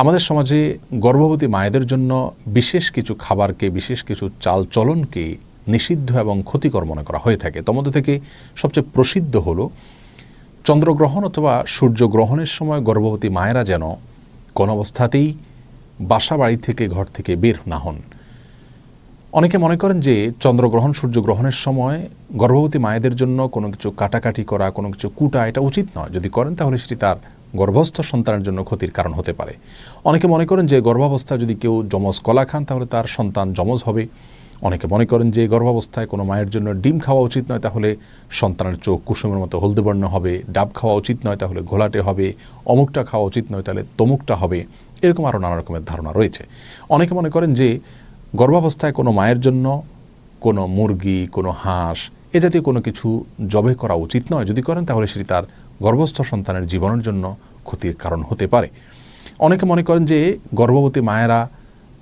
আমাদের সমাজে গর্ভবতী মায়েদের জন্য বিশেষ কিছু খাবারকে, বিশেষ কিছু চাল চলনকে নিষিদ্ধ এবং ক্ষতিকর মনে করা হয়ে থাকে। তোমাদের থেকে সবচেয়ে প্রসিদ্ধ হলো, চন্দ্রগ্রহণ অথবা সূর্যগ্রহণের সময় গর্ভবতী মায়েরা যেন কোনো অবস্থাতেই বাসা বাড়ি থেকে ঘর থেকে বের না হন। অনেকে মনে করেন যে চন্দ্রগ্রহণ, সূর্যগ্রহণের সময় গর্ভবতী মায়েদের জন্য কোনো কিছু কাটাকাটি করা, কোনো কিছু কুটা, এটা উচিত নয়। যদি করেন তাহলে সেটি তার গর্ভস্থ সন্তানের জন্য ক্ষতির কারণ হতে পারে। অনেকে মনে করেন যে গর্ভাবস্থায় যদি কেউ যমজ কলা খান, তাহলে তার সন্তান যমজ হবে। অনেকে মনে করেন যে গর্ভাবস্থায় কোনো মায়ের জন্য ডিম খাওয়া উচিত নয়, তাহলে সন্তানের চোখ কুসুমের মতো হলদে বর্ণ হবে। ডাব খাওয়া উচিত নয়, তাহলে ঘোলাটে হবে। অমুকটা খাওয়া উচিত নয়, তাহলে তমুকটা হবে। এরকম আরও নানা রকমের ধারণা রয়েছে। অনেকে মনে করেন যে গর্ভাবস্থায় কোনো মায়ের জন্য কোনো মুরগি, কোনো হাঁস, এ জাতীয় কোনো কিছু জবে করা উচিত নয়। যদি করেন, তাহলে সেটি তার গর্ভস্থ সন্তানের জীবনের জন্য ক্ষতির কারণ হতে পারে। অনেকে মনে করেন যে গর্ভবতী মায়েরা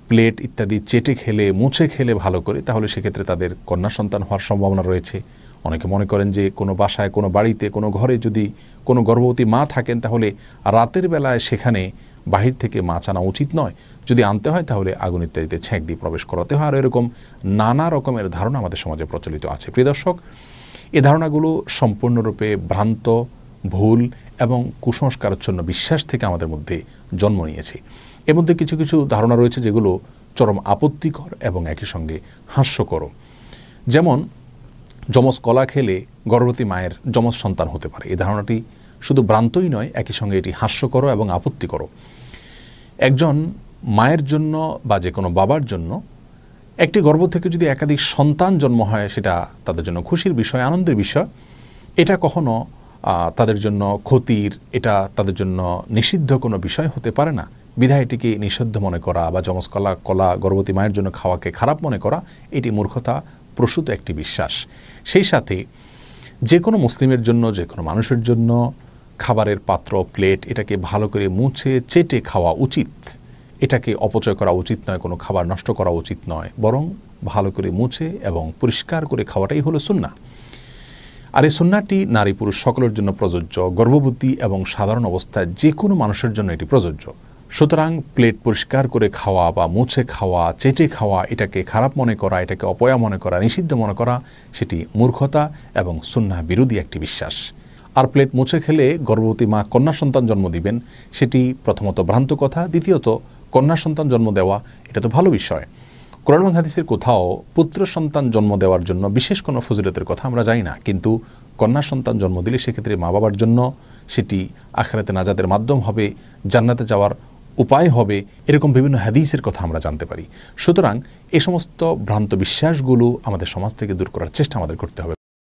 প্লেট ইত্যাদি চেটে খেলে, মুছে খেলে ভালো করে, তাহলে সেক্ষেত্রে তাদের কন্যা সন্তান হওয়ার সম্ভাবনা রয়েছে। অনেকে মনে করেন যে কোনো বাসায়, কোনো বাড়িতে, কোনো ঘরে যদি কোনো গর্ভবতী মা থাকেন, তাহলে রাতের বেলায় সেখানে বাহির থেকে মাছ আনা উচিত নয়। যদি আনতে হয়, তাহলে আগুন ইত্যাদিতে ছেঁক দিয়ে প্রবেশ করাতে হয়। আর এরকম নানা রকমের ধারণা আমাদের সমাজে প্রচলিত আছে। প্রিয় দর্শক, এ ধারণাগুলো সম্পূর্ণরূপে ভ্রান্ত ভুল এবং কুসংস্কারচ্ছন্ন বিশ্বাস থেকে আমাদের মধ্যে জন্ম নিয়েছে। এর মধ্যে কিছু কিছু ধারণা রয়েছে যেগুলো চরম আপত্তিকর এবং একই সঙ্গে হাস্যকর যেমন, যমজ কলা খেলে গর্ভবতী মায়ের যমজ সন্তান হতে পারে। এই ধারণাটি শুধু ভ্রান্তই নয়, একই সঙ্গে এটি হাস্যকর এবং আপত্তিকর একজন মায়ের জন্য বা যে কোনো বাবার জন্য একটি গর্ভ থেকে যদি একাধিক সন্তান জন্ম হয়, সেটা তাদের জন্য খুশির বিষয়, আনন্দের বিষয়। এটা কখনো তাদের জন্য ক্ষতির, এটা তাদের জন্য নিষিদ্ধ কোনো বিষয় হতে পারে না। বিধায় এটিকে নিষিদ্ধ মনে করা বা যমজ কলা কলা গর্ভবতী মায়ের জন্য খাওয়াকে খারাপ মনে করা, এটি মূর্খতা, প্রসূত একটি বিশ্বাস। সেই সাথে যে কোনো মুসলিমের জন্য, যে কোনো মানুষের জন্য খাবারের পাত্র, প্লেট, এটাকে ভালো করে মুছে, চেটে খাওয়া উচিত। এটাকে অপচয় করা উচিত নয়, কোনো খাবার নষ্ট করা উচিত নয়। বরং ভালো করে মুছে এবং পরিষ্কার করে খাওয়াটাই হলো সুন্না আর এই সুন্নাটি নারী পুরুষ সকলের জন্য প্রযোজ্য, গর্ভবতী এবং সাধারণ অবস্থায় যে কোনো মানুষের জন্য এটি প্রযোজ্য। সুতরাং প্লেট পরিষ্কার করে খাওয়া বা মুছে খাওয়া, চেটে খাওয়া, এটাকে খারাপ মনে করা, এটাকে অপয়া মনে করা, নিষিদ্ধ মনে করা, সেটি মূর্খতা এবং সুন্না বিরোধী একটি বিশ্বাস। আর প্লেট মুছে খেলে গর্ভবতী মা কন্যা সন্তান জন্ম দিবেন, সেটি প্রথমত ভ্রান্ত কথা, দ্বিতীয়ত কন্যা সন্তান জন্ম দেওয়া, এটা তো ভালো বিষয়। কোরআন হাদিসের কোথাও পুত্র সন্তান জন্ম দেওয়ার জন্য বিশেষ কোনো ফজিলতের কথা আমরা জানি না। কিন্তু কন্যা সন্তান জন্ম দিলে সেক্ষেত্রে মা বাবার জন্য সেটি আখেরাতে নাজাদের মাধ্যম হবে, জান্নাতে যাওয়ার উপায় হবে, এরকম বিভিন্ন হাদিসের কথা আমরা জানতে পারি। সুতরাং এ সমস্ত ভ্রান্ত বিশ্বাসগুলো আমাদের সমাজ থেকে দূর করার চেষ্টা আমাদের করতে হবে।